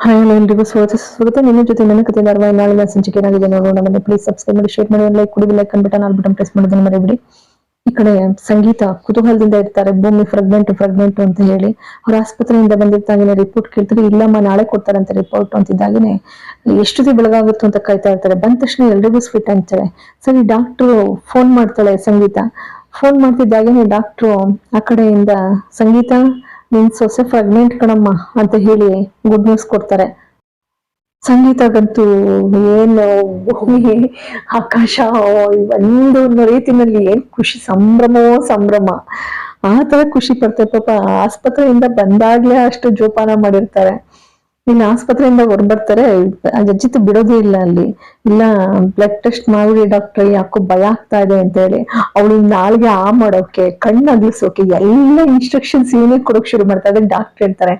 Hi hello ಎಲ್ರಿಗೂ ಸ್ವಾಗತ ಸ್ವಾಗತ ನಿಮ್ಮ ಜೊತೆ ನನ್ನ ಕತೆ ಧಾರವಾಹಿ ನಾಳಿನ ಸಂಚಿಕೆ ಏನಾಗಿದೆ ನೋಡೋಣ ಬನ್ನಿ ಪ್ಲೀಸ್ ಸಬ್ಸ್ಕ್ರೈಬ್ ಮಾಡಿ ಶೇರ್ ಮಾಡಿ ಲೈಕ್ ಕೊಡಿ like button bell button press ಮಾಡೋದನ್ನ ಮರಿಬಿಡಿ ಈ ಕಡೆ ಸಂಗೀತ ಕುತೂಹಲದಿಂದ ಇರ್ತಾರೆ, ಭೂಮಿ ಫ್ರೆಗ್ನೆಂಟ್ ಫ್ರೆಗ್ನೆಂಟ್ ಅಂತ ಹೇಳಿ. ಅವ್ರ ಆಸ್ಪತ್ರೆಯಿಂದ ಬಂದಿದ್ದಾಗನೇ ರಿಪೋರ್ಟ್ ಕೇಳ್ತಾರೆ, ಇಲ್ಲಮ್ಮ, ನಾಳೆ ಕೊಡ್ತಾರಂತೆ ರಿಪೋರ್ಟ್ ಅಂತಿದ್ದಾಗೇನೆ. ಎಷ್ಟು ದಿನ ಬೆಳಗಾಗುತ್ತೋ ಅಂತ ಕಾಯ್ತಾ ಇರ್ತಾರೆ. ಬಂದ ತಕ್ಷಣ ಎಲ್ರಿಗೂ ಸ್ವೀಟ್ ಅಂತಾರೆ. ಸರಿ ಡಾಕ್ಟ್ರು ಫೋನ್ ಮಾಡ್ತಾಳೆ ಸಂಗೀತ. ಫೋನ್ ಮಾಡ್ತಿದ್ದಾಗೇನೆ ಡಾಕ್ಟ್ರು ಆ ಕಡೆಯಿಂದ ಸಂಗೀತ ನಿನ್ ಸೊಸೆ ಪ್ರೆಗ್ನೆಂಟ್ ಕಣಮ್ಮ ಅಂತ ಹೇಳಿ ಗುಡ್ ನ್ಯೂಸ್ ಕೊಡ್ತಾರೆ. ಸಂಗೀತಗಂತೂ ಏನು ಭೂಮಿ, ಆಕಾಶ, ಒಂದು ರೀತಿನಲ್ಲಿ ಏನ್ ಖುಷಿ ಸಂಭ್ರಮವೋ ಸಂಭ್ರಮ. ಆ ತರ ಖುಷಿ ಪಡ್ತಾರೆ ಪಾಪ. ಆಸ್ಪತ್ರೆಯಿಂದ ಬಂದಾಗ್ಲೇ ಅಷ್ಟು ಜೋಪಾನ ಮಾಡಿರ್ತಾರೆ. ಇನ್ನು ಆಸ್ಪತ್ರೆಯಿಂದ ಹೊರಬರ್ತಾರೆ ಜಜ್ಜಿತ್ ಬಿಡೋದೇ ಇಲ್ಲ ಅಲ್ಲಿ. ಇಲ್ಲ ಬ್ಲಡ್ ಟೆಸ್ಟ್ ಮಾಡಿ ಡಾಕ್ಟರ್ ಯಾಕೋ ಭಯ ಆಗ್ತಾ ಇದೆ ಅಂತ ಹೇಳಿ. ಅವಳು ನಾಲ್ಗೆ ಆ ಮಾಡೋಕೆ, ಕಣ್ಣು ಅಗ್ಲಿಸೋಕೆ, ಎಲ್ಲ ಇನ್ಸ್ಟ್ರಕ್ಷನ್ಸ್ ಏನೇ ಕೊಡೋಕೆ ಶುರು ಮಾಡ್ತಾ ಇದೆ ಡಾಕ್ಟರ್ ಹೇಳ್ತಾರೆ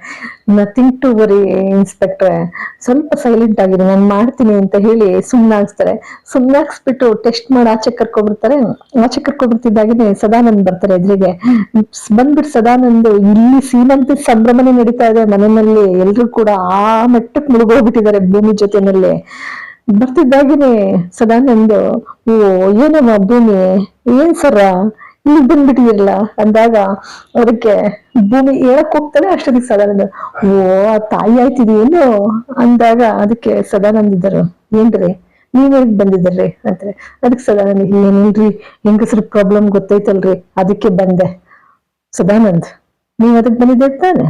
ನಥಿಂಗ್ ಟು ವರಿ ಇನ್ಸ್ಪೆಕ್ಟ್ರೆ ಸ್ವಲ್ಪ ಸೈಲೆಂಟ್ ಆಗಿದೆ ನಾನು ಮಾಡ್ತೀನಿ ಅಂತ ಹೇಳಿ ಸುಮ್ಮನಾಗಿಸ್ತಾರೆ ಸುಮ್ಮನಾಗಿಸ್ಬಿಟ್ಟು ಟೆಸ್ಟ್ ಮಾಡಿ ಆಚೆ ಕರ್ಕೊಬಿಡ್ತಾರೆ ಆಚೆ ಕರ್ಕೊಬಿಡ್ತಿದ್ದಾಗನೇ ಸದಾನಂದ್ ಬರ್ತಾರೆ ಎದುರಿಗೆ. ಬಂದ್ಬಿಟ್ಟು ಸದಾನಂದ್ ಇಲ್ಲಿ ಸೀಮಂತ ಸಂಭ್ರಮನೆ ನಡೀತಾ ಇದೆ ಮನೆಯಲ್ಲಿ. ಎಲ್ರು ಕೂಡ ಆ ಮಟ್ಟಕ್ಕೆ ಮುಳುಗೋಗ್ಬಿಟ್ಟಿದ್ದಾರೆ ಭೂಮಿ ಜೊತೆನಲ್ಲಿ ಬರ್ತಿದ್ದಾಗೇನೆ ಸದಾನಂದ್, ಓ ಏನಮ್ಮ ಭೂಮಿ, ಏನ್ ಸರ? ಇಲ್ಲಿ ಬಂದ್ಬಿಟ್ಟಿದಿರಲ್ಲ ಅಂದಾಗ ಅದಕ್ಕೆ ಭೂಮಿ ಹೇಳಕ್ ಹೋಗ್ತಾನೆ ಅಷ್ಟೊತ್ತಿಗೆ ಸದಾನಂದ. ಓ, ಆ ತಾಯಿ ಆಯ್ತಿದೇನು? ಅಂದಾಗ ಅದಕ್ಕೆ ಸದಾನಂದ್ ಇದ್ದರು. ಏನ್ರಿ, ನೀವ್ ಬಂದಿದ್ದೀರಿ? ಅಂತಾರೆ. ಅದಕ್ಕೆ ಸದಾನಂದ ಏನಿಲ್ರಿ ಹೆಂಗಸ್ರ ಪ್ರಾಬ್ಲಮ್ ಗೊತ್ತೈತಲ್ರಿ, ಅದಕ್ಕೆ ಬಂದೆ. ಸದಾನಂದ್, ನೀವ್ ಅದಕ್ಕೆ ಬಂದಿದ್ದೆ ತಾನೆ?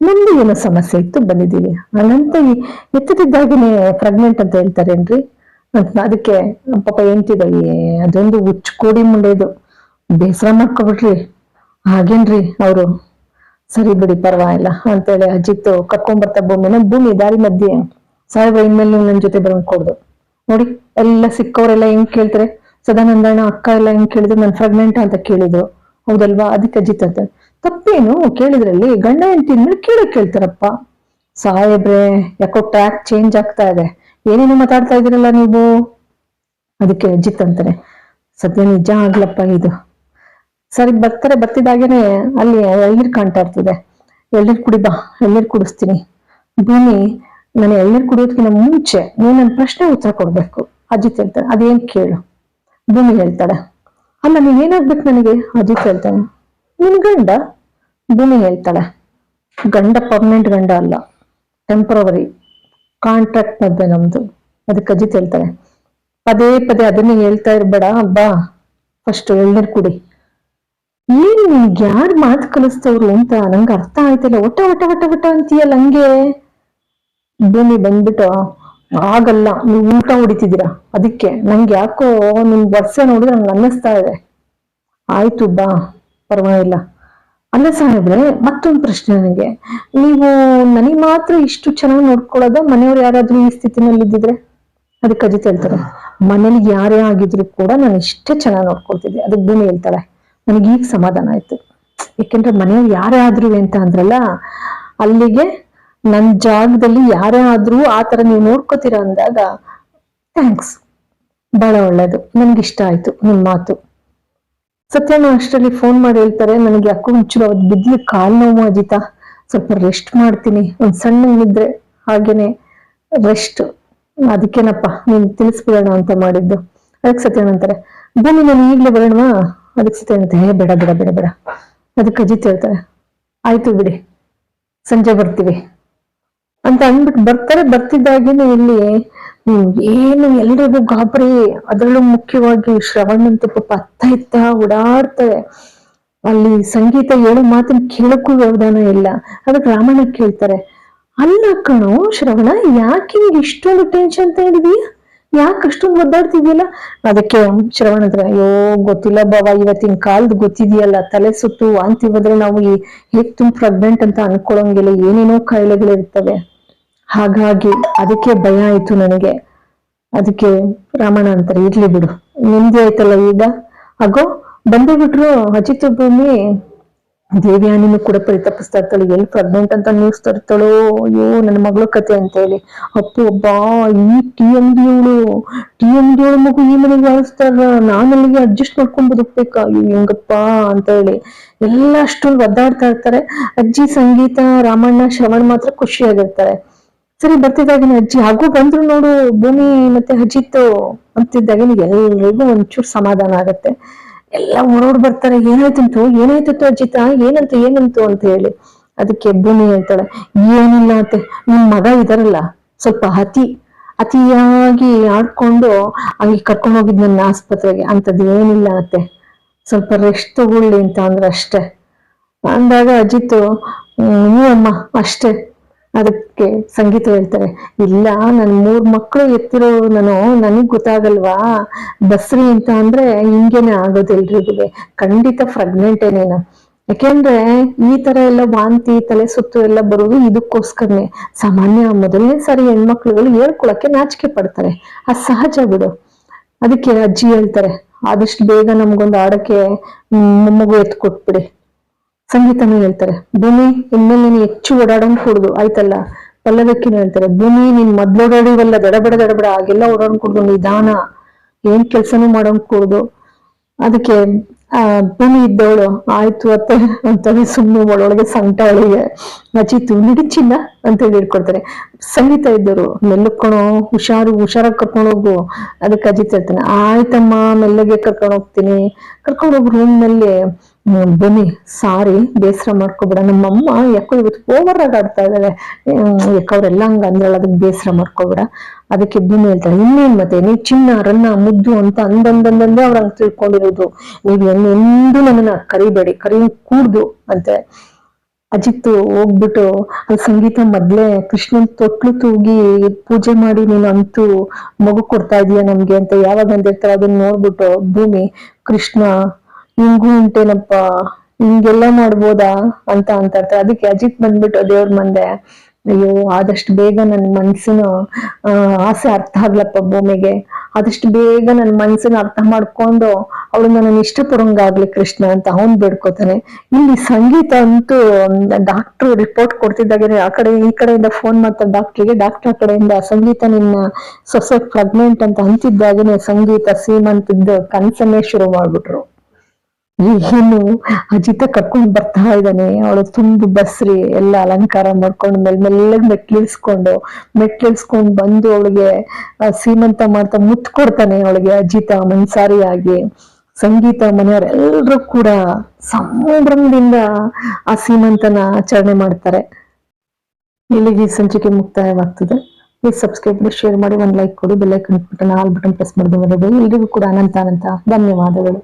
ನಮ್ದು ಏನೋ ಸಮಸ್ಯೆ ಇತ್ತು, ಬಂದಿದ್ದೀವಿ. ಅನಂತ ಎತ್ತದಿದ್ದಾಗನೇ ಪ್ರೆಗ್ನೆಂಟ್ ಅಂತ ಹೇಳ್ತಾರೇನ್ರಿ? ಅದಕ್ಕೆ, ಪಾಪ ಎಂತಿದಾಗಿ ಅದೊಂದು ಹುಚ್ಚು ಕೋಡಿ ಮುಂಡೆದು. ಬೇಸರ ಮಾಡ್ಕೊಬಿಟ್ರಿ. ಹಾಗೇನ್ರಿ ಅವರು? ಸರಿ ಬಿಡಿ, ಪರವಾಗಿಲ್ಲ. ಅಂತೇಳಿ ಅಜಿತ್ ಕರ್ಕೊಂಡ್ಬರ್ತಾ ಭೂಮಿನ, ಭೂಮಿ ದಾರಿ ಮಧ್ಯೆ ಸಾಹೇಬ ಇನ್ಮೇಲೆ ನೀವು ನನ್ನ ಜೊತೆ ಕೊಡ್ದು. ನೋಡಿ, ಎಲ್ಲ ಸಿಕ್ಕವರೆಲ್ಲ ಹೆಂಗ್ ಕೇಳ್ತಾರೆ? ಸದಾನಂದಣ್ಣ, ಅಕ್ಕ ಎಲ್ಲ ಹೆಂಗ್ ಕೇಳಿದ್ರು? ನನ್ ಪ್ರೆಗ್ನೆಂಟ್ ಅಂತ ಕೇಳಿದ್ರು. ಹೌದಲ್ವಾ? ಅದಕ್ಕೆ ಅಜಿತ್ ಅಂತ. ತಪ್ಪೇನು ಕೇಳಿದ್ರಲ್ಲಿ ಗಂಡ ಹೆಂಡತಿ ಅಂದ್ರೆ ಕೇಳಕ್ ಕೇಳ್ತಾರಪ್ಪ. ಸಾಹೇಬ್ರೆ, ಯಾಕೋ ಟ್ರ್ಯಾಕ್ ಚೇಂಜ್ ಆಗ್ತಾ ಇದೆ. ಏನೇನು ಮಾತಾಡ್ತಾ ಇದೀರಲ್ಲ ನೀವು? ಅದಕ್ಕೆ ಅಜಿತ್ ಅಂತಾನೆ ಸದ್ಯ ನಿಜ ಆಗ್ಲಪ್ಪ ಇದು. ಸರಿ, ಬರ್ತಾರೆ, ಬರ್ತಿದ್ದಾಗೇನೆ ಅಲ್ಲಿ ಎಳ್ನೀರ್ ಕಾಣ್ತಾ ಇರ್ತದೆ. ಎಳ್ನೀರ್ ಕುಡಿ ಬಾ, ಎಳ್ನೀರ್ ಕುಡಿಸ್ತೀನಿ. ಭೂಮಿ, ನಾನು ಎಳ್ನೀರ್ ಕುಡಿಯೋದಕ್ಕಿಂತ ಮುಂಚೆ ನೀನ್ ನನ್ನ ಪ್ರಶ್ನೆ ಉತ್ತರ ಕೊಡ್ಬೇಕು. ಅಜಿತ್ ಹೇಳ್ತಾನೆ, ಅದೇನ್ ಕೇಳು. ಭೂಮಿ ಹೇಳ್ತಾಳೆ. ಅಲ್ಲ ನೀವೇನಾಗ್ಬೇಕು ನನಗೆ? ಅಜಿತ್ ಹೇಳ್ತಾನೆ. ನಿನ್ ಗಂಡ ಭೂಮಿ ಹೇಳ್ತಾಳೆ. ಗಂಡ ಪರ್ಮನೆಂಟ್ ಗಂಡ ಅಲ್ಲ. ಟೆಂಪ್ರವರಿ ಕಾಂಟ್ರಾಕ್ಟ್ ಮದ್ವೆ ನಮ್ದು. ಅದಕ್ಕೆ ಅಜಿತ್ ಹೇಳ್ತಾಳೆ ಪದೇ ಪದೇ ಅದನ್ನೇ ಹೇಳ್ತಾ ಇರ್ಬೇಡ, ಬಾ. ಫಸ್ಟ್ ಎಳ್ನೀರ್ ಕುಡಿ. ಏನ್ ನಿನ್ಗೆ ಯಾರು ಮಾತು ಕಲಿಸ್ತವ್ರು ಅಂತ ನಂಗೆ ಅರ್ಥ ಆಯ್ತಲ್ಲ. ಒಟ್ಟ ಒಟ್ಟ ಒಟ್ಟ ಒಟ್ಟ ಅಂತೀಯಲ್ಲ ಹಂಗೆ? ಭೂಮಿ ಬಂದ್ಬಿಟ್ಟು, ಆಗಲ್ಲ, ನೀವು ಊಟ ಹೊಡಿತಿದ್ದೀರಾ? ಅದಕ್ಕೆ ನಂಗೆ ಯಾಕೋ ನಿಮ್ ವರ್ಷ ನೋಡಿದ್ರೆ ನಂಗೆ ಅನ್ನಿಸ್ತಾ ಇದೆ. ಆಯ್ತು, ಬಾ. ಪರವಾಗಿಲ್ಲ. ಅಲ್ಲ ಸಾಹೇಬ್ರೆ, ಮತ್ತೊಂದು ಪ್ರಶ್ನೆ ನನಗೆ ನೀವು ನನಗೆ ಮಾತ್ರ ಇಷ್ಟು ಚೆನ್ನಾಗಿ ನೋಡ್ಕೊಳ್ಳೋದ ಮನೆಯವ್ರು ಯಾರಾದ್ರೂ ಈ ಸ್ಥಿತಿನಲ್ಲಿ ಇದ್ದಿದ್ರೆ? ಅದಕ್ಕೆ ಅಜಿತ್ ಹೇಳ್ತಾರೆ. ಮನೇಲಿ ಯಾರೇ ಆಗಿದ್ರು ಕೂಡ ನಾನು ಇಷ್ಟೇ ಚೆನ್ನಾಗಿ ನೋಡ್ಕೊಳ್ತಿದ್ದೆ. ಅದಕ್ಕೆ ಭೂಮಿ ಹೇಳ್ತಾಳೆ ನನಗೆ ಈಗ ಸಮಾಧಾನ ಆಯ್ತು. ಯಾಕೆಂದ್ರೆ ಮನೆಯವ್ರು ಯಾರೇ ಆದ್ರು ಅಂತ ಅಂದ್ರಲ್ಲ, ಅಲ್ಲಿಗೆ ನನ್ನ ಜಾಗದಲ್ಲಿ ಯಾರೇ ಆದ್ರೂ ಆ ತರ ನೀವು ನೋಡ್ಕೋತೀರ ಅಂದಾಗ ಥ್ಯಾಂಕ್ಸ್ ಬಹಳ ಒಳ್ಳೇದು. ನನ್ಗೆ ಇಷ್ಟ ಆಯ್ತು ನಿಮ್ ಮಾತು. ಸತ್ಯನ ಅಷ್ಟರಲ್ಲಿ ಫೋನ್ ಮಾಡಿ ಹೇಳ್ತಾರೆ, ನನಗೆ ಯಾಕೋ ಒಂಚೂರು ಅವತ್ತು ಬಿದ್ಲಿ ಕಾಲು ನೋವು ಅಜಿತ. ಸ್ವಲ್ಪ ರೆಸ್ಟ್ ಮಾಡ್ತೀನಿ. ಒಂದ್ ಸಣ್ಣ ನಿದ್ರೆ ಹಾಗೇನೆ ರೆಸ್ಟ್ ಅದಕ್ಕೇನಪ್ಪ, ನೀನ್ ತಿಳಿಸ್ಬಿಡೋಣ ಅಂತ ಮಾಡಿದ್ದು. ಅದಕ್ಕೆ ಸತ್ಯನ ಅಂತಾರೆ, ಬನ್ನಿ, ನಾನು ಈಗ್ಲೇ ಬರೋಣವಾ? ಅದಕ್ಕೆ ಸತ್ಯ ಅಂತ ಹೇ ಬೇಡ ಬೇಡ ಬೇಡ ಬೇಡ. ಅದಕ್ಕೆ ಅಜಿತ್ ಹೇಳ್ತಾರೆ, ಆಯ್ತು ಬಿಡಿ, ಸಂಜೆ ಬರ್ತೀವಿ. ಅಂತ ಅಂದ್ಬಿಟ್ಟು ಬರ್ತಾರೆ, ಬರ್ತಿದ್ದಾಗೇನೆ ಇಲ್ಲಿ ಏನು ಎಲ್ರಿಗೂ ಗಾಬರಿ. ಅದರಲ್ಲೂ ಮುಖ್ಯವಾಗಿ ಶ್ರವಣ್ ಅಂತ ಪಾಪ ಅತ್ತ ಇತ್ತ ಓಡಾಡ್ತವೆ. ಅಲ್ಲಿ ಸಂಗೀತ ಹೇಳೋ ಮಾತನ್ನ ಕೇಳಕ್ಕೂ ವ್ಯವಧಾನ ಇಲ್ಲ. ಅದಕ್ಕೆ ರಾಮಣ್ಣ ಕೇಳ್ತಾರೆ, ಅಲ್ಲ ಕಣೋ, ಶ್ರವಣ, ಯಾಕೆ ನಿಂಗೆ ಇಷ್ಟೊಂದು ಟೆನ್ಷನ್ ತಗೊಂಡಿದೀಯ ಯಾಕೆ ಅಷ್ಟೊಂದು ಒದ್ದಾಡ್ತಿದ್ಯಲ್ಲ? ಅದಕ್ಕೆ ಶ್ರವಣ ಹತ್ರ ಅಯ್ಯೋ, ಗೊತ್ತಿಲ್ಲ ಬಾವ, ಇವತ್ತಿನ ಕಾಲದ ಗೊತ್ತಿದೆಯಲ್ಲ. ತಲೆ ಸುತ್ತು ವಾಂತಿ ಹೋದ್ರೆ ನಾವು ಹೇಗ್ ತುಂಬ ಪ್ರೆಗ್ನೆಂಟ್ ಅಂತ ಅನ್ಕೊಳಂಗಿಲ್ಲ. ಏನೇನೋ ಕಾಯಿಲೆಗಳಿರ್ತವೆ. ಹಾಗಾಗಿ ಅದಕ್ಕೆ ಭಯ ಆಯ್ತು ನನಗೆ. ಅದಕ್ಕೆ ರಾಮಣ್ಣ ಅಂತಾರೆ, ಇರ್ಲಿ ಬಿಡು ನಿಮ್ದೇ ಆಯ್ತಲ್ಲ ಈಗ. ಹಾಗೋ ಬಂದೇ ಬಿಟ್ರು ಅಜಿತ್ ಭೂಮಿ ದೇವ್ಯಾನಿನೂ ಕೂಡ ಪರಿತಪಿಸ್ತಾ ಇರ್ತಾಳೆ, ಎಲ್ಲಿ ಪ್ರೆಗ್ನೆಂಟ್ ಅಂತ ನ್ಯೂಸ್ ತರ್ತಾಳೋ, ಅಯ್ಯೋ, ನನ್ನ ಮಗಳ ಕತೆ ಅಂತ ಹೇಳಿ. ಅಪ್ಪು ಒಬ್ಬ ಈ T M D T M D ಮಗು ಈ ಮನೆಗೆ ವಾಳಿಸ್ತಾರ ನಾನು ಅಲ್ಲಿಗೆ ಅಡ್ಜಸ್ಟ್ ಮಾಡ್ಕೊಂಡ್ ಬದುಕ್ಬೇಕಾ ಅಯ್ಯೋ, ಹೆಂಗಪ್ಪ ಅಂತ ಹೇಳಿ. ಎಲ್ಲ ಅಷ್ಟೊಂದು ಒದ್ದಾಡ್ತಾ ಇರ್ತಾರೆ. ಅಜ್ಜಿ, ಸಂಗೀತ, ರಾಮಣ್ಣ, ಶ್ರವಣ್ ಮಾತ್ರ ಖುಷಿಯಾಗಿರ್ತಾರೆ. ಸರಿ ಬರ್ತಿದ್ದಾಗಿನ ಅಜ್ಜಿ ಹಾಗೂ ಬಂದ್ರು ನೋಡು, ಭೂಮಿ ಮತ್ತೆ ಅಜಿತ್ ಅಂತಿದ್ದಾಗಿನ ಎಲ್ರಿಗೂ ಒಂಚೂರು ಸಮಾಧಾನ ಆಗತ್ತೆ. ಎಲ್ಲ ಓಡೋಡ್ ಬರ್ತಾರೆ, ಏನಾಯ್ತಂತು ಏನಾಯ್ತಂತು ಅಜಿತ, ಏನಂತ, ಏನಂತು ಅಂತ ಹೇಳಿ. ಅದಕ್ಕೆ ಭೂಮಿ ಹೇಳ್ತಾಳೆ, ಏನಿಲ್ಲ ಅಂತೆ ನಿಮ್ ಮಗ ಇದಾರಲ್ಲ, ಸ್ವಲ್ಪ ಅತಿ, ಅತಿಯಾಗಿ ಆಡ್ಕೊಂಡು ಹಂಗೆ ಕರ್ಕೊಂಡು ಹೋಗಿದ್ ನನ್ನ ಆಸ್ಪತ್ರೆಗೆ ಅಂತದ್ ಏನಿಲ್ಲ ಅಂತೆ. ಸ್ವಲ್ಪ ರೆಸ್ಟ್ ತಗೊಳ್ಳಿ ಅಂತ ಅಂದ್ರೆ ಅಷ್ಟೇ. ಅಂದಾಗ ಅಜಿತ್, ಹ್ಮ್ ಅಮ್ಮ ಅಷ್ಟೇ. ಅದಕ್ಕೆ ಸಂಗೀತ ಹೇಳ್ತಾರೆ, ಇಲ್ಲ, ನನ್ ಮೂರ್ ಮಕ್ಳು ಎತ್ತಿರೋ ನಾನು ನನಗ್ ಗೊತ್ತಾಗಲ್ವಾ? ಬಸ್ರಿ ಅಂತ ಅಂದ್ರೆ ಹಿಂಗೇನೆ ಆಗೋದು ಖಂಡಿತ ಪ್ರೆಗ್ನೆಂಟ್ ಏನೇನು. ಯಾಕೆಂದ್ರೆ ಈ ತರ ಎಲ್ಲ ವಾಂತಿ, ತಲೆ ಸುತ್ತು ಎಲ್ಲ ಬರೋದು ಇದಕ್ಕೋಸ್ಕರನೇ. ಸಾಮಾನ್ಯ ಮೊದಲನೇ ಸಾರಿ ಹೆಣ್ಮಕ್ಳುಗಳು ಹೇಳ್ಕೊಳಕ್ಕೆ ನಾಚಿಕೆ ಪಡ್ತಾರೆ. ಆ ಸಹಜ ಬಿಡು. ಅದಕ್ಕೆ ಅಜ್ಜಿ ಹೇಳ್ತಾರೆ, ಆದಷ್ಟು ಬೇಗ ನಮ್ಗೊಂದು ಆಡಕ್ಕೆ ಮಗು ಮೊಮ್ಮಗು ಎತ್ತು ಕೊಟ್ಬಿಡಿ ಸಂಗೀತನೂ ಹೇಳ್ತಾರೆ ಭೂಮಿ ಇನ್ಮೇಲೆ ನೀನು ಹೆಚ್ಚು ಓಡಾಡೋಂಗ್ ಕೂಡುದು ಆಯ್ತಲ್ಲ? ಪಲ್ಲದಕ್ಕಿನ ಹೇಳ್ತಾರೆ ಭೂಮಿ ನೀನ್ ಮೊದ್ಲು ಓಡಾಡಿವಲ್ಲ ದಡಬಡ ದಡಬಡ ಹಾಗೆಲ್ಲ ಓಡಾಡ್ ಕುಡ್ದು ನಿಧಾನ. ಏನ್ ಕೆಲ್ಸನೂ ಮಾಡೋಂಗ್ ಕೂಡುದು. ಅದಕ್ಕೆ ಆ ಭೂಮಿ ಇದ್ದವಳು ಆಯ್ತು ಅತ್ತೆ ಅಂತೇಳಿ ಸುಮ್ಮನೆ ಒಳಗೆ ಸಂಕಟ ಅವಳಿಗೆ ನಚಿತು. ನಡಿಚಿಲ್ಲ ಅಂತ ಹೇಳಿ ಹೇಳ್ಕೊಡ್ತಾರೆ. ಸಂಗೀತ ಇದ್ದವರು ಮೆಲ್ಲಕ್ಕಣೋ ಹುಷಾರು ಹುಷಾರಾಗಿ ಕರ್ಕೊಂಡು ಹೋಗು. ಅದಕ್ಕೆ ಅಜಿತ್ ಹೇಳ್ತಾನೆ ಆಯ್ತಮ್ಮ ಮೆಲ್ಲಗೆ ಕರ್ಕೊಂಡು ಹೋಗ್ತೀನಿ. ಕರ್ಕೊಂಡು ಹೋಗಿ ರೂಮ್ನಲ್ಲಿ ಹ್ಮ್, ಬನ್ನಿ, ಸಾರಿ, ಬೇಸರ ಮಾಡ್ಕೊಬೇಡ. ನಮ್ಮಮ್ಮ ಯಾಕೋ ಇವತ್ತು ಓವರ್ ಆಗಿ ಆಡ್ತಾ ಇದ್ದಾಳೆ ಯಾಕವ್ರೆಲ್ಲ ಹಂಗ ಅಂದ್ರಲ್ಲ, ಅದಕ್ಕೆ ಬೇಸರ ಮಾಡ್ಕೊಬೇಡ. ಅದಕ್ಕೆ ಭೂಮಿ ಹೇಳ್ತಾರೆ ಇನ್ನೇನ್ ಮತ್ತೆ, ನೀ ಚಿನ್ನ, ರನ್ನ, ಮುದ್ದು ಅಂತ ಅಂದಂದಂದಂದೇ ಅವ್ರ ಹಂಗ ತಿಳ್ಕೊಂಡಿರೋದು. ನೀವ್ ಎಂದು ನನ್ನ ಕರಿಬೇಡಿ ಕರಿ ಕೂಡ್ದು ಅಂತೆ. ಅಜಿತ್ ಹೋಗ್ಬಿಟ್ಟು ಅಲ್ಲಿ ಸಂಗೀತ ಮೊದ್ಲೇ ಕೃಷ್ಣನ್ ತೊಟ್ಲು ತೂಗಿ ಪೂಜೆ ಮಾಡಿ ನೀನು ಅಂತೂ ಮಗು ಕೊಡ್ತಾ ಇದೀಯ ನಮ್ಗೆ ಅಂತ ಯಾವಾಗ ಅಂದಿರ್ತಾರೆ ಅದನ್ನ ನೋಡ್ಬಿಟ್ಟು ಭೂಮಿ, ಕೃಷ್ಣ ಹಿಂಗೂ ಉಂಟೇನಪ್ಪ ಹಿಂಗೆಲ್ಲ ಮಾಡ್ಬೋದಾ ಅಂತ ಅಂತ ಇರ್ತಾರೆ ಅದಕ್ಕೆ ಅಜಿತ್ ಬಂದ್ಬಿಟ್ಟು ದೇವ್ರ ಮುಂದೆ, ಅಯ್ಯೋ, ಆದಷ್ಟು ಬೇಗ ನನ್ನ ಮನ್ಸಿನ ಆಸೆ ಅರ್ಥ ಆಗ್ಲಪ್ಪ ಭೂಮಿಗೆ. ಆದಷ್ಟು ಬೇಗ ನನ್ನ ಮನ್ಸನ್ನ ಅರ್ಥ ಮಾಡ್ಕೊಂಡು ಅವಳು ನನ್ನ ಇಷ್ಟಪಡೋಂಗಾಗ್ಲಿ ಕೃಷ್ಣ ಅಂತ ಅವನ್ ಬೇಡ್ಕೋತಾನೆ. ಇಲ್ಲಿ ಸಂಗೀತ ಅಂತೂ ಡಾಕ್ಟರ್ ರಿಪೋರ್ಟ್ ಕೊಡ್ತಿದ್ದಾಗೆ ಆ ಕಡೆ, ಈ ಕಡೆಯಿಂದ ಫೋನ್ ಮಾಡ್ತಾರೆ ಡಾಕ್ಟರ್ಗೆ ಡಾಕ್ಟರ್ ಆ ಕಡೆಯಿಂದ ಸಂಗೀತ ನಿನ್ನ ಸೊಸೆ ಪ್ರೆಗ್ನೆಂಟ್ ಅಂತ ಅಂತಿದ್ದಾಗೆ ಸಂಗೀತ ಸೀಮಂತದ್ದು ಕನ್ಸನ್ನೇ ಶುರು ಮಾಡ್ಬಿಟ್ರು. ಏನು ಅಜಿತ ಕರ್ಕೊಂಡ್ ಬರ್ತಾ ಇದ್ದಾನೆ. ಅವಳು ತುಂಬು ಬಸ್ರಿ, ಎಲ್ಲ ಅಲಂಕಾರ ಮಾಡ್ಕೊಂಡು ಮೇಲೆ ಮೆಲ್ಲಗ್ ಮೆಟ್ಲಿಡ್ಸ್ಕೊಂಡು ಮೆಟ್ಲಿಳ್ಸ್ಕೊಂಡ್ ಬಂದು ಅವಳಿಗೆ ಸೀಮಂತ ಮಾಡ್ತಾ ಮುತ್ ಕೊಡ್ತಾನೆ ಅವಳಿಗೆ ಅಜಿತ ಮನ್ಸಾರಿಯಾಗಿ. ಸಂಗೀತ ಮನೆಯವರೆಲ್ಲರೂ ಕೂಡ ಸಂಭ್ರಮದಿಂದ ಆ ಸೀಮಂತನ ಆಚರಣೆ ಮಾಡ್ತಾರೆ. ಇಲ್ಲಿಗೆ ಈ ಸಂಚಿಕೆ ಮುಕ್ತಾಯವಾಗ್ತದೆ. ಪ್ಲೀಸ್ ಸಬ್ಸ್ಕ್ರೈಬ್ ಮಾಡಿ ಶೇರ್ ಮಾಡಿ, ಒಂದು ಲೈಕ್ ಕೊಡಿ bell icon button all button press ಮಾಡಿದ್ರೆ ಎಲ್ರಿಗೂ ಕೂಡ ಅನಂತ ಅನಂತ ಧನ್ಯವಾದಗಳು.